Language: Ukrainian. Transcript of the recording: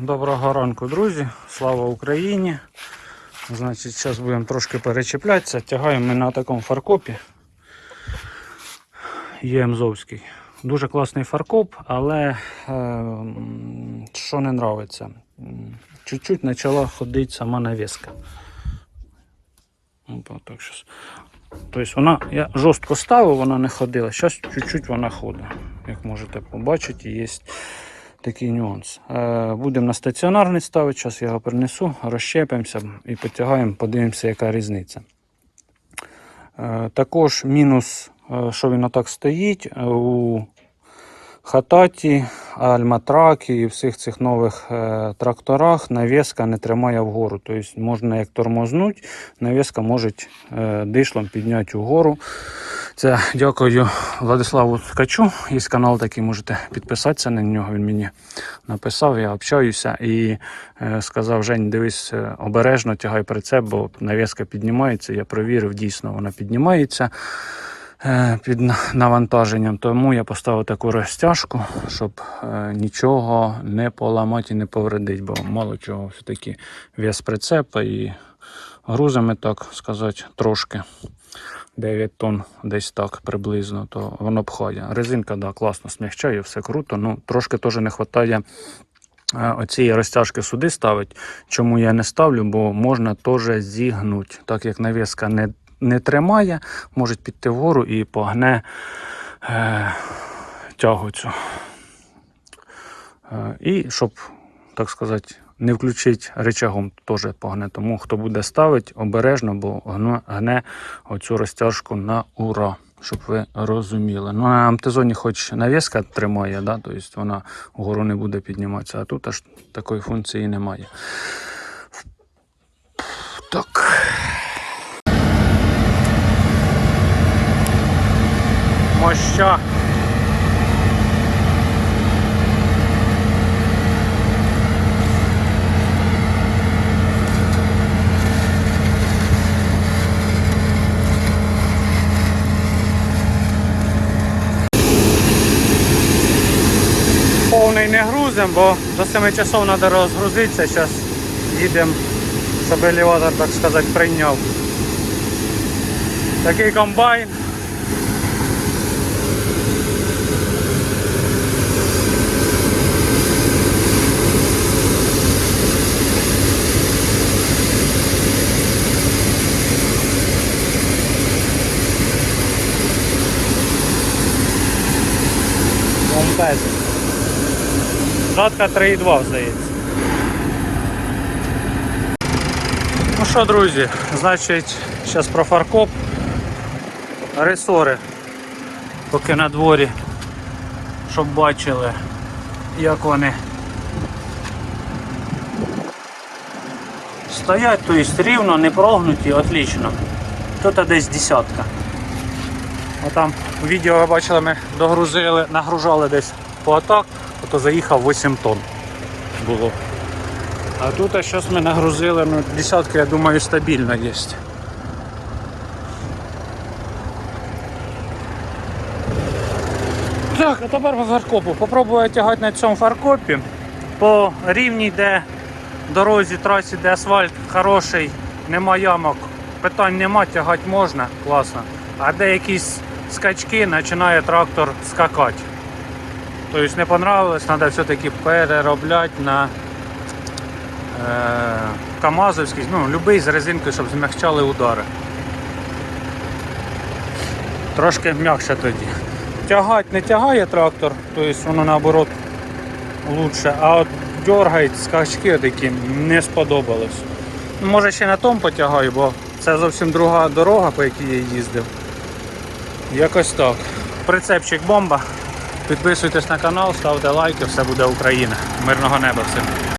Доброго ранку, друзі. Слава Україні. Значить, зараз будемо трошки перечіплятися. Тягаємо ми на такому фаркопі. ЄМЗовський. Дуже класний фаркоп, але е, що не м, чуть-чуть почала ходити сама навіска. Опа, так щас. Тобто вона, я жорстко ставив, вона не ходила. Зараз чуть-чуть вона ходить. Як можете побачити, є такий нюанс. Е, будемо на стаціонарний ставити, зараз я його принесу, розщепимося і потягаємо, подивимося, яка різниця. Е, також мінус, е, що він отак стоїть у Хататі, Альматракі і всіх цих нових тракторах навіска не тримає вгору. Тобто можна як тормознути, навіска може дишлом підняти вгору. Це дякую Владиславу Ткачу. Є канал такий, можете підписатися на нього. Він мені написав, я общаюся і е, сказав: Жень, дивись е, обережно, тягай прицеп, бо навіска піднімається. Я провірив, дійсно вона піднімається е, під навантаженням. Тому я поставив таку розтяжку, щоб нічого не поламати і не повредити, бо мало чого все-таки вес прицепа і грузами, так сказати, трошки. 9 тонн десь так приблизно, то воно пхає. Резинка, да, класно смягчає, все круто. Ну, трошки теж не вистачає оцієї розтяжки сюди ставити. Чому я не ставлю? Бо можна теж зігнути. Так як навіска не, не тримає, може піти вгору і погне е, тягу цю. Е, і щоб, так сказати, не включити речагом, теж погне. Тому хто буде ставити, обережно, бо гне, оцю розтяжку на ура. Щоб ви розуміли. Ну, на амтезоні хоч навіска тримає, да? тобто вона вгору не буде підніматися, а тут аж такої функції немає. Так. Моща. Повний не грузим, бо до 7 часов треба розгрузитися. Зараз їдемо, щоб елеватор, так сказати, прийняв. Такий комбайн. Бомбезний. Жатка 3,2 здається. Ну що, друзі, значить, зараз про фаркоп. Ресори, поки на дворі, щоб бачили, як вони стоять, тобто рівно, не прогнуті, отлично. Тут десь десятка. Отам у відео ви бачили, ми догрузили, нагружали десь по атак, то заїхав 8 тонн було. А тут а щось ми нагрузили, ну десятка, я думаю, стабільно є. Так, а тепер по фаркопу. Попробую тягати на цьому фаркопі. По рівній, де дорозі, трасі, де асфальт хороший, нема ямок, питань нема, тягати можна, класно. А де якісь скачки, починає трактор скакати. Тобто не понравилось, треба все-таки переробляти на е, Камазовський, ну, будь-який з резинкою, щоб змягчали удари. Трошки м'якше тоді. Тягать не тягає трактор, тобто воно наоборот лучше, а от дергають скачки такі не сподобалось. Ну, Може ще на тому потягаю, бо це зовсім друга дорога, по якій я їздив. Якось так. Прицепчик бомба. Підписуйтесь на канал, ставте лайки, все буде Україна. Мирного неба всім.